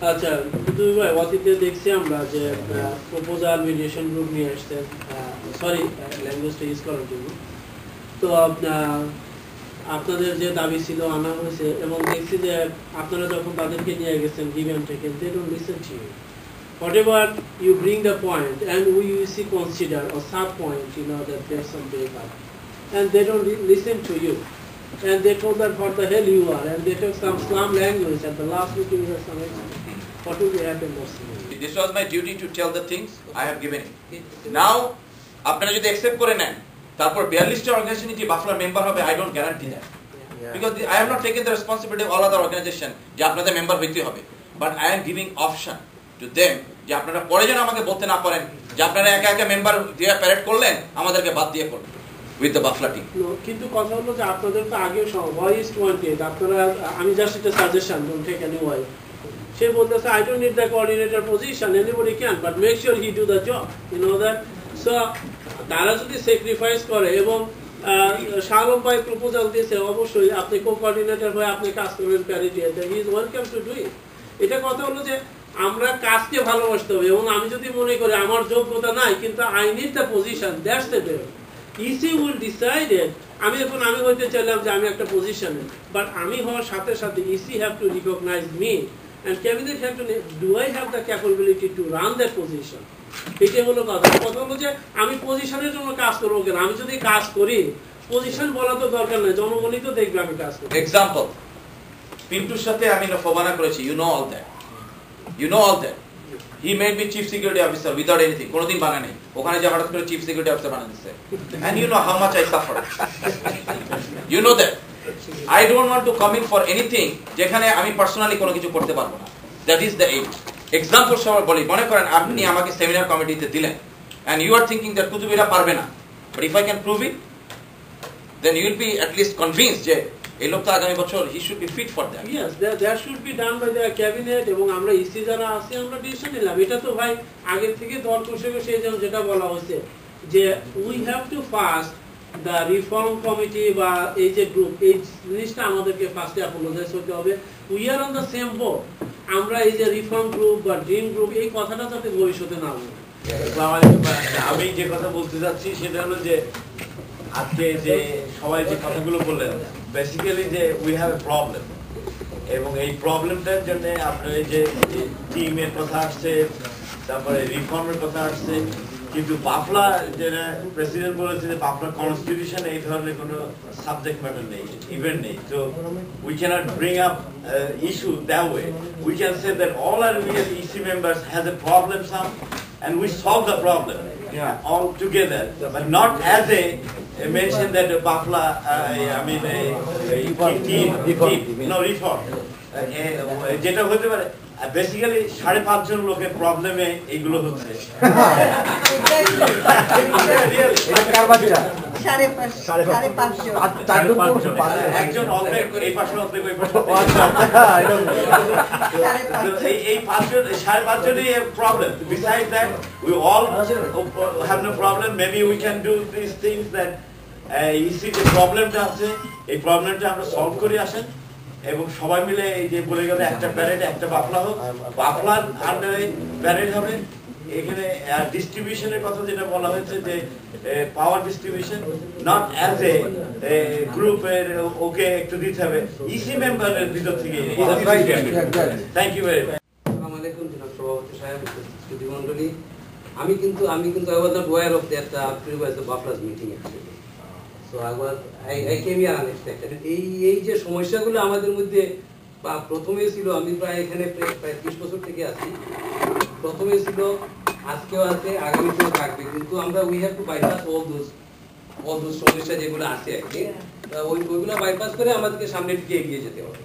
আচ্ছা দেখছি আমরা যে প্রপোজাল তো আপনাদের যে দাবি ছিল আনা হয়েছে এবং দেখছি যে আপনারা যখন তাদেরকে নিয়ে গেছেন the point and consider a sub point you they told that what the hell you are and they took some slum language at the last meeting or something what will happen next? This was my duty to tell the things I have given. Now, আপনারা যদি accept করে নেন তারপর বিয়াল্লিশটা organization যে বাফলার member হবে I don't guarantee that because I have not taken the responsibility all other organization যে আপনাদের মেম্বার হইতে হবে. But I am giving option to them যে আপনারা পরে যেন আমাকে বলতে না পারেন যে আপনারা একা একা মেম্বার দিয়ে প্যারেড করলেন আমাদেরকে বাদ দিয়ে করলেন উইথ দ্য বাফলা টিম কিন্তু কথা হলো যে আপনাদের তো আগেও ভয়েস টোয়েন্টি আপনারা আমি জাস্ট একটা suggestion don't take any why সে বলতেছে I don't need the coordinator position anybody can but make sure he do the job you know that so তারা যদি স্যাক্রিফাইস করে এবং শাহরুখ ভাই প্রপোজাল দিয়েছে, অবশ্যই আপনি কো কোঅর্ডিনেটর হয়ে আপনি কাজ করবেন parity he is welcome to do it এটা কথা হলো যে, আমরা কাজকে ভালোবাসতে হবে এবং আমি যদি মনে করি আমার যোগ্যতা নাই, কিন্তু I need the position that's the EC will decided আমি এখন, আমি হইতে চাইলাম যে আমি একটা পজিশনে বাট আমি হওয়ার সাথে সাথে EC have to recognise me and cabinet have to do I have the capability to run that position এটাই হলো কথা কথা হলো যে, আমি পজিশনের জন্য কাজ করব কেন? আমি যদি কাজ করি পজিশন বলা তো দরকার নেই, জনগণই তো দেখবে আমি কাজ করি এক্সাম্পল পিন্টুর সাথে আমি ফবানা করেছি you know all that you know all that he made me chief security officer without anything কোনোদিন বানা নেই। ওখানে যে হঠাৎ করে চিফ সিকিউরিটি অফিসার বানা দিচ্ছে। And you know how much I suffer you know that I don't want to come in for anything যেখানে আমি পার্সোনালি কোনো কিছু করতে পারব না। That is the aim example সবার বলি মনে করেন আপনি আমাকে সেমিনার কমিটিতে দিলেন and you are thinking that কুতুবিরা পারবে না। But if I can prove it then you will be at least convince যে এই লোকটা আগামী বছর he should be fit for that yes that should be done by the cabinet এবং আমরা EC যারা আছি আমরা ডিসিশন নিলাম। এটা তো ভাই আগের থেকে দল কষে কষে যেমন যেটা বলা হয়েছে যে we have to first the reform committee বা এই যে গ্রুপ এই জিনিসটা আমাদেরকে ফার্স্টে অ্যাপোলোজাইজ হতে হবে। We are on the same board আমরা এই যে রিফর্ম গ্রুপ বা ড্রিম গ্রুপ এই কথাটা যাতে ভবিষ্যতে না আমি যে কথা বলতে চাচ্ছি সেটা হলো যে, আজকে যে সবাই যে কথাগুলো বললেন বেসিক্যালি যে উই হ্যাভ এ প্রবলেম এবং এই প্রবলেমটার জন্য আপনার এই যে টিমের কথা আসছে, তারপরে রিফর্মের কথা আসছে কিন্তু বাফলা যেটা প্রেসিডেন্ট বলেছে যে বাফলা কনস্টিটিউশন এই ধরনের কোনো সাবজেক্ট ম্যাটার নেই ইভেন্ট নেই। তো we cannot bring up issue that way we can say that all are real EC members has a problem some and we solve the problem yeah. all together, but not as a, a mention that uh, Bafla, uh, I mean, a, a team, team, no reform. Uh, যেটা হতে পারে basically সাড়ে পাঁচজন লোকের প্রবলেমে এইগুলো হচ্ছে। পাঁচ- সাড়ে একজন এই পাশে এই পাঁচজন পাঁচজনই problem besides that we all have no problem. Maybe we can do these things that EC যে প্রবলেমটা আছে। এই প্রবলেমটা আমরা সলভ করে আসেন। এবং সবাই মিলে এই যে বলে গেলে একটা প্যারেড একটা বাফলা হোক। বাফলার আন্ডারে প্যারেড হবে। এখানে ডিস্ট্রিবিউশনের কথা যেটা বলা হয়েছে যে power distribution not as a গ্রুপের ওকে একটু দিতে হবে। ইসি মেম্বারের ভিতর থেকে। থ্যাংক ইউ ভেরি মাচ সভাপতি সাহেব আমি কিন্তু আমি কিন্তু I was not aware of that previous বাফলাস meeting actually so I unexpected এই এই যে সমস্যাগুলো আমাদের মধ্যে, বা প্রথমে ছিল, আমি প্রায় এখানে প্রায় বছর থেকে আছি। প্রথমে ছিল, আজকেও আছে, আগামীতেও থাকবে। কিন্তু আমরা we have to bypass all those all those সমস্যা যেগুলো আছে আর কি। ওই, ওইগুলো বাইপাস করে আমাদেরকে সামনের দিকে এগিয়ে যেতে হবে।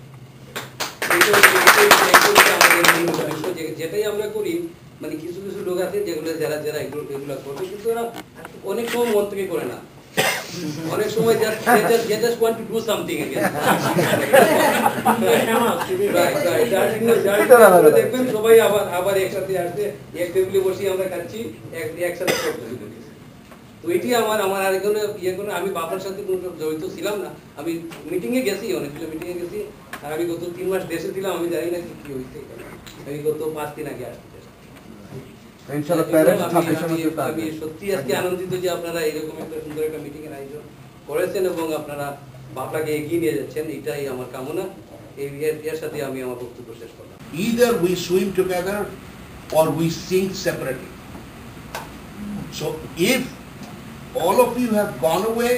যেটাই আমরা করি মানে কিছু কিছু লোক আছে যেগুলো, যারা যারা এগুলো এগুলো করবে, কিন্তু ওরা অনেক সময় মন থেকে করে না। অনেক সময়. যার জন্য- যার জন্য দেখবেন সবাই আবার আবার একসাথে আসছে এক টেবিলে বসে আমরা খাচ্ছি একসাথে তো এটি আমার আমার আর এখানে ইয়ে করে, আমি বাবার সাথে কোনো জড়িত ছিলাম না। আমি মিটিং এ গেছি, অনেকগুলো মিটিং এ গেছি। আর আমি গত তিন মাস দেশে ছিলাম, আমি জানি না কি হয়েছে। আমি গত পাঁচ দিন আগে আসতে ইনশাআল্লাহ প্যারেন্টস আমি- আমি- সত্যি আজকে আনন্দিত যে আপনারা এরকম একটা সুন্দর একটা মিটিং এর আয়োজন করেছেন এবং আপনারা বাপলাকে এগিয়ে নিয়ে যাচ্ছেন এটাই আমার কামনা এর- এর সাথে আমি আমার বক্তব্য শেষ করলাম either we swim together or we sink separately. So if all of you have gone away,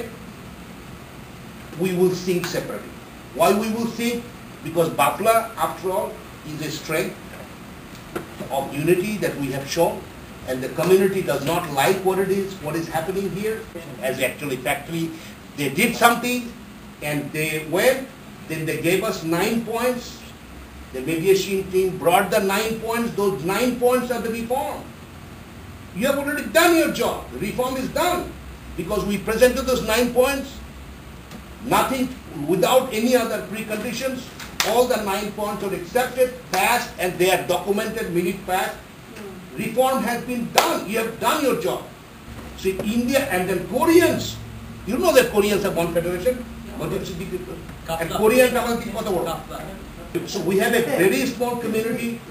we will sink separately. Why we will sink? Because Bafla, after all, is a strength of unity that we have shown and the community does not like what it is, what is happening here, as actually factually, they did something and they went, then they gave us nine points, the mediation team brought the nine points, those nine points are the reform. You have already done your job, the reform is done, because we presented those nine points, nothing, without any other preconditions, all the nine points are accepted, passed, and they are documented, minute passed. Reform has been done, you have done your job. See, India and then Koreans, you know that Koreans have one federation? What is it? And Koreans have one word. So we have a very small community,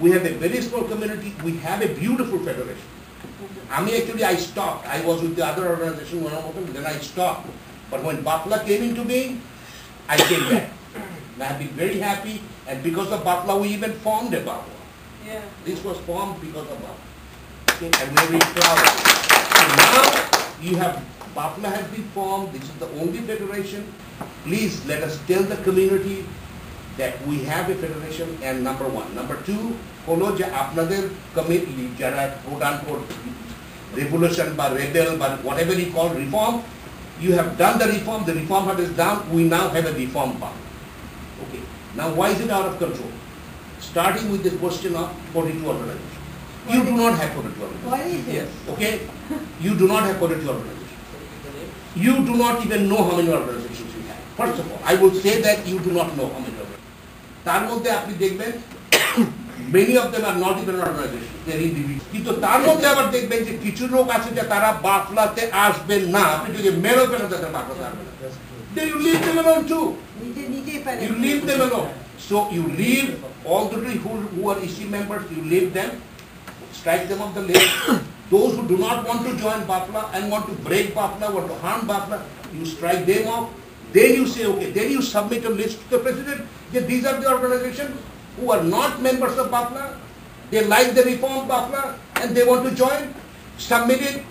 we have a very small community, we have a beautiful federation. I mean, actually, I stopped, I was with the other organization, one of them, then I stopped. But when Bapla came into being, I came back. And I've been very happy, and because of Bapla, we even formed a Bapla. This was formed because of Bapla. Okay, and we're very proud of it. So now, you have, Bapla has been formed, this is the only federation. Please, let us tell the community that we have a federation and number one. Number two, হলো যে আপনাদের committee যারা প্রদান revolution বা rebel বা whatever you call reform, you have done the reform, the reform part is done, we now have a reform part. Okay, now why is it out of control? Starting with the question of 42 organization. You do not have 42 organization. What is it? Yes. Okay? You do not have 42 organization. You do not even know how many organizations you have. First of all, I will say that you do not know how many organizations. তার মধ্যে আপনি দেখবেন many of them are not even organizations, they are individuals. কিন্তু তার মধ্যে আবার দেখবেন যে কিছু লোক আছে যে তারা বাফলাতে আসবেন না আপনি যদি মেরো তাদের বাফলাতে আসবেন না Then you leave them alone too. You leave them alone. So you leave all the who, who are EC members, you leave them, strike them off the list. Those who do not want to join BAPLA and want to break BAPLA, want to harm BAPLA, you strike them off. Then you say, okay, then you submit a list to the president. Yeah, these are the organizations who are not members of BAPLA. They like the reform BAPLA and they want to join. Submit it.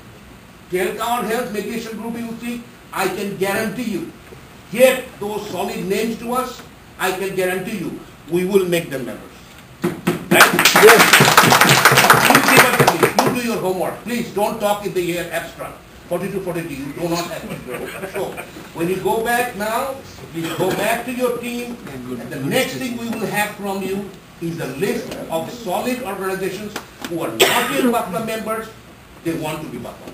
Tell our health mediation group, you see, I can guarantee you get those solid names to us, I can guarantee you, we will make them members. Right? Yes. You give us a list. You do your homework. Please don't talk in the air abstract. 42, 42, you do not have to do. So, when you go back now, please go back to your team. And the next thing we will have from you is a list of solid organizations who are not yet BAPLA members, they want to be BAPLA.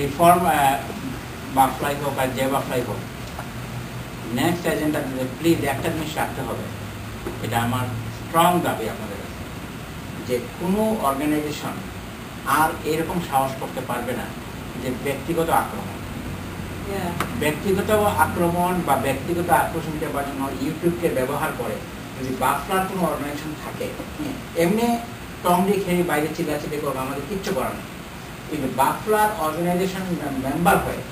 Reform বাফলাই হোক আর যে বাফলাই হোক next agenda please একটা জিনিস রাখতে হবে। এটা আমার স্ট্রং দাবি আপনাদের কাছে যে কোনো অর্গানাইজেশন আর এরকম সাহস করতে পারবে না যে ব্যক্তিগত আক্রমণ. ব্যক্তিগত আক্রমণ বা ব্যক্তিগত আকর্ষণ দেওয়ার জন্য ইউটিউবকে ব্যবহার করে যদি বাফলার কোনো অর্গানাইজেশন থাকে এমনি টংডি খেয়ে বাইরে চিল্লাচিল্লি করবে আমাদের কিচ্ছু করার নেই। কিন্তু বাফলার অর্গানাইজেশন মেম্বার হয়ে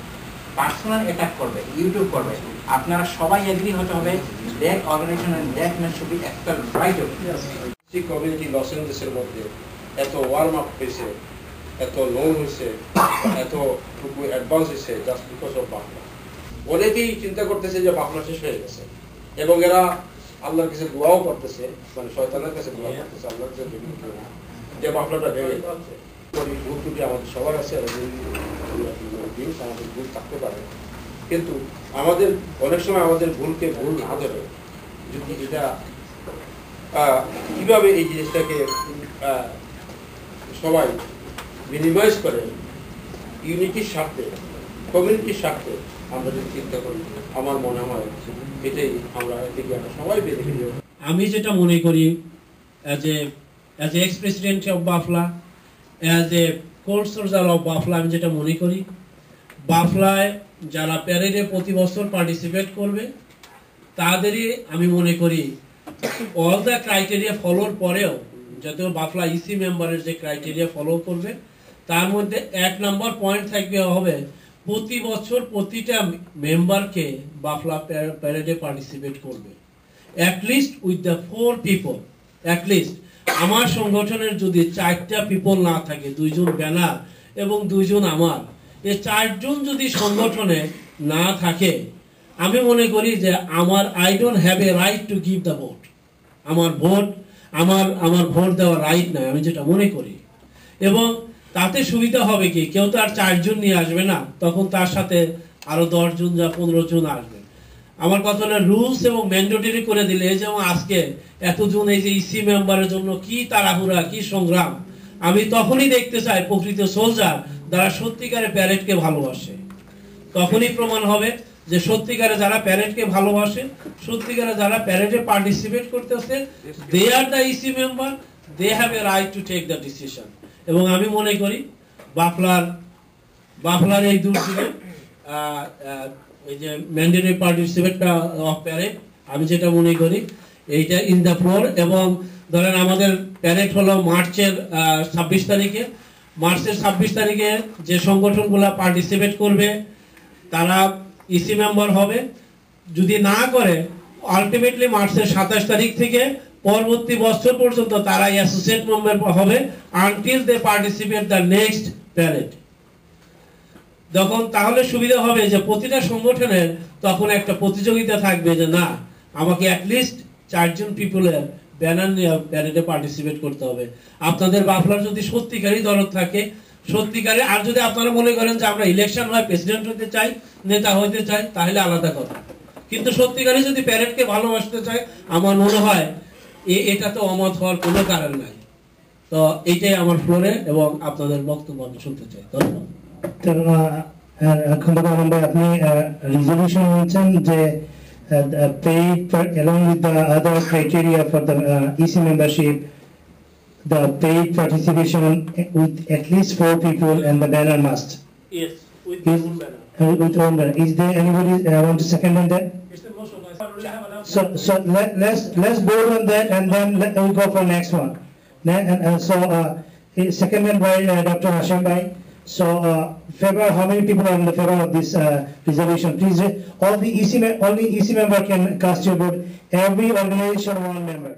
পার্সোনাল অ্যাটাক করবে ইউটিউব করবে আপনারা সবাই এগ্রি হতে হবে that organization that man should be expel right সেই কমিউনিটি লস এঞ্জেলসের মধ্যে এত ওয়ার্ম আপ হয়েছে এত লোন হয়েছে এত অ্যাডভান্স হয়েছে জাস্ট বিকজ অফ বাংলা অনেকেই চিন্তা করতেছে যে বাংলা শেষ হয়ে গেছে। এবং এরা আল্লাহর কাছে দোয়াও করতেছে মানে শয়তানের কাছে দোয়া করতেছে আল্লাহর কাছে যে বাংলাটা ভেঙে যাচ্ছে ভুল ত্রুটি আমাদের সবার আছে জিনিস আমাদের ভুল থাকতে পারে। কিন্তু আমাদের অনেক সময় আমাদের ভুলকে ভুল না ধরে। যদি আহ, কীভাবে এই জিনিসটাকে সবাই মিনিমাইজ করে ইউনিটির স্বার্থে কমিউনিটির স্বার্থে আমরা যদি চিন্তা করি আমার মনে হয় এটাই আমরা এদিকে আমরা সবাই বেঁধে আমি যেটা মনে করি as a as a ex president of BAFLA as a soldier of BAFLA আমি যেটা মনে করি বাফলায় যারা প্যারেডে প্রতি বছর পার্টিসিপেট করবে, তাদেরই আমি মনে করি অল দ্য ক্রাইটেরিয়া ফলোর পরেও, যদিও বাফলা ইসি মেম্বারের যে ক্রাইটেরিয়া ফলো করবে, তার মধ্যে এক নম্বর পয়েন্ট থাকবে, হবে প্রতি বছর প্রতিটা মেম্বারকে বাফলা প্যারেডে পার্টিসিপেট করবে। At least with the four people at least আমার সংগঠনের যদি চারটা পিপল না থাকে, দুইজন ব্যানার এবং দুইজন আমার এই চারজন যদি সংগঠনে না থাকে, আমি মনে করি যে আমার I don't have a right to give the vote আমার ভোট, আমার আমার ভোট দেওয়ার রাইট নাই, আমি যেটা মনে করি। এবং তাতে সুবিধা হবে কি? কেউ তো আর চারজন নিয়ে আসবে না, তখন তার সাথে আরও দশজন যা পনেরো জন আসবে। আমার কথা হলো রুলস এবং ম্যান্ডেটরি করে দিলে, এই যেমন আজকে এতজন এই যে ইসি মেম্বারের জন্য কি তাড়াহুড়া, কি সংগ্রাম, আমি তখনই দেখতে চাই প্রকৃত সোলজার যারা সত্যিকারে প্যারেডকে ভালোবাসে। তখনই প্রমাণ হবে যে সত্যিকারে যারা প্যারেডকে ভালোবাসে, সত্যিকারে যারা প্যারেডে পার্টিসিপেট করতেছে they are the EC member they have a right to take the decision এবং আমি মনে করি, বাফলার বাফলার এই দুর্যোগে এই যে ম্যান্ডেটরি পার্টিসিপেটটা অফ প্যারেড আমি যেটা মনে করি, এইটা ইন দ্য ফ্লোর এবং ধরেন আমাদের প্যারেড হলো মার্চের ছাব্বিশ তারিখে। মার্চের ছাব্বিশ তারিখে যে সংগঠনগুলো পার্টিসিপেট করবে, তারা ইসি মেম্বার হবে। যদি না করে আলটিমেটলি মার্চের সাতাশ তারিখ থেকে পরবর্তী বছর পর্যন্ত তারা অ্যাসোসিয়েট মেম্বার হবে until they participate the next parade যখন তাহলে সুবিধা হবে যে প্রতিটা সংগঠনের তখন একটা প্রতিযোগিতা থাকবে যে না, আমাকে অ্যাটলিস্ট চারজন পিপলের ব্যানার নিয়ে প্যারেডে পার্টিসিপেট করতে হবে। আপনাদের বাফলার যদি সত্যিকারই দরদ থাকে, সত্যিকারে আর যদি আপনারা মনে করেন যে আমরা ইলেকশন হয় প্রেসিডেন্ট হতে চাই, নেতা হতে চাই, তাহলে আলাদা কথা। কিন্তু সত্যিকারে যদি প্যারেডকে ভালোবাসতে চাই আমার মনে হয় এ- এটা তো অমত হওয়ার কোনো কারণ নাই। তো এইটাই আমার ফ্লোরে এবং আপনাদের বক্তব্য আমি শুনতে চাই। ধন্যবাদ। তো খন্দকার মেম্বার আপনি রিজলিউশন বলছেন যে paid along with the other criteria for the uh, EC membership the paid participation with at least four people and the banner must Yes, with Yes. the moon banner. uh, with one banner. is there anybody uh, want to second on that It's the motion. I already have announced. so so let, let's let's vote on that and then let, we'll go for next one Ne- and, and so uh, is seconded by uh, Dr. Hashim Bhai. So uh, how many people are in the favor of this uh? Please, uh, all the EC, only EC member can cast your vote. Every organization one member.